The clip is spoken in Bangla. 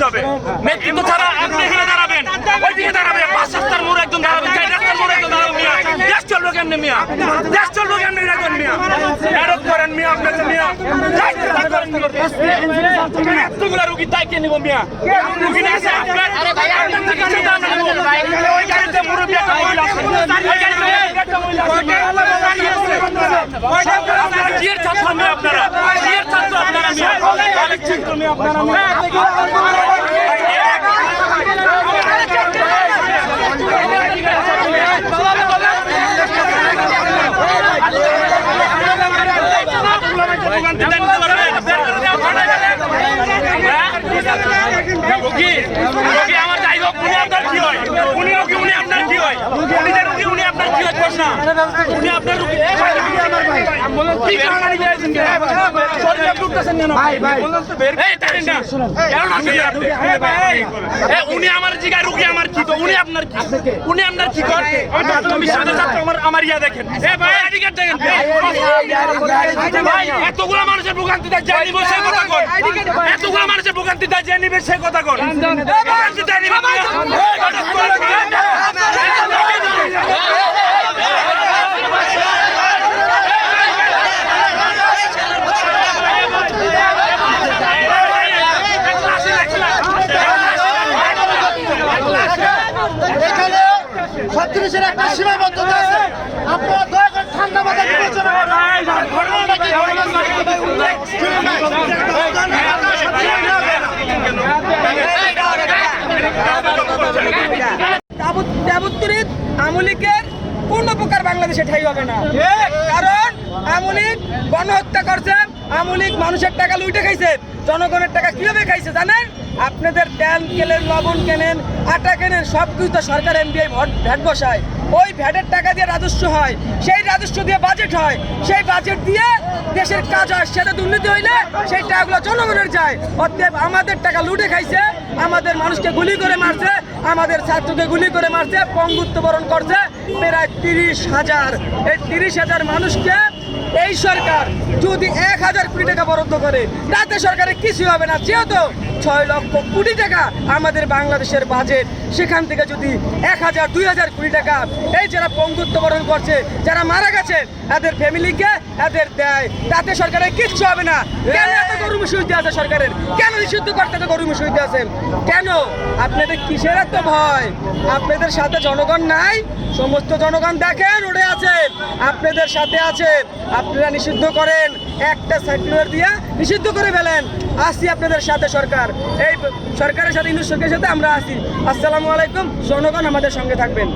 করতে হবে নেতৃত্ব ছাড়া আপনি এখানে দাঁড়াবেন ওইদিকে দাঁড়াবেন পাঁচ রাস্তার মোড় একদম দাঁড়াবেন চার রাস্তার মোড় একদম দাঁড়াবেন মিয়া দেশ চলবে কেমনে মিয়া দেশ চলবে কেমনে রাখবেন মিয়া এরক করেন মিয়া আপনাকে মিয়া। এতগুলা রুগী দায়িত্ব নিব মিয়া রুগী নিয়ে এসে আপনার। ওই গাড়িতে মুরব্বী একটা মহিলা। ওই গাড়িতে একটা মহিলা। আপনারা আপনারা আপনারা মিয়া কালের ছাত্র মিয়া আপনারা মিয়া রোগী রোগী আমার যাই উনি আপনার কি হয়? উনি রোগী উনি আপনার কি হয়? উনি আপনার কি হয়? প্রশ্ন। উনি আপনার উনি আমার জিগায় রুগী আমার কি তো উনি আপনার কি উনি আপনার কি কর। আমার ইয়া দেখেন এতগুলা মানুষের নিব সে কথা কর। এতগুলা মানুষের ভোগান্তিতে যায় নিবে সে কথা কর। ভোগান্তিতে নিবে ছত্রিশের একটা সীমাবদ্ধতা আছে। আপনারা দয়া করে ঠান্ডা মাথায় বিবেচনা প্রকার বাংলাদেশে ঠাই হবে না। কারণ মানুষের টাকা খাইছে, জনগণের টাকা কীভাবে খাইছে, জানেন? আপনাদের তেল কেনেন লবণ কেনেন, আটা কেনেন সব কিছু তো সরকার এমবিআই ভ্যাট বসায়। ওই ভ্যাটের টাকা দিয়ে রাজস্ব হয়, সেই রাজস্ব দিয়ে বাজেট হয়, সেই বাজেট দিয়ে দেশের কাজ হয়, সেটা দুর্নীতি হইলে সেই টাকাগুলো জনগণের যায়। অতএব আমাদের টাকা লুটে খাইছে, আমাদের মানুষকে গুলি করে মারছে, আমাদের ছাত্রকে গুলি করে মারছে, পঙ্গুত্ব বরণ করছে, প্রায় তিরিশ হাজার। এই তিরিশ হাজার মানুষকে এই সরকার যদি এক হাজার কোটি টাকা বরাদ্দ করে, তাতে সরকারের কিছু হবে না। যেহেতু ছয় লক্ষ কোটি টাকা আমাদের বাংলাদেশের বাজেট। সেখান থেকে যদি এক হাজার দুই হাজার কোটি টাকা এই যারা পঙ্গুত্ব বরণ করছে যারা মারা গেছে এদের ফ্যামিলিকে এদের দেয়। তাতে সরকারের কিচ্ছু হবে না। কেন এত গরু মুসুইতে আছে সরকারের? কেন নিষিদ্ধ করতে এত গরু মুসুইতে আছেন কেন? আপনাদের কিসের এত ভয়? আপনাদের সাথে জনগণ নাই? সমস্ত জনগণ দেখেন উড়ে আছে। আপনাদের সাথে আছে। আপনারা নিষিদ্ধ করেন। একটা সার্কুলার দিয়ে নিষিদ্ধ করে ফেলেন। আসি আপনাদের সাথে সরকার। এই সরকারের সাথে, ইন্দু সরকারের সাথে আমরা আসি। আসসালামু আলাইকুম। জনগণ আমাদের সঙ্গে থাকবেন।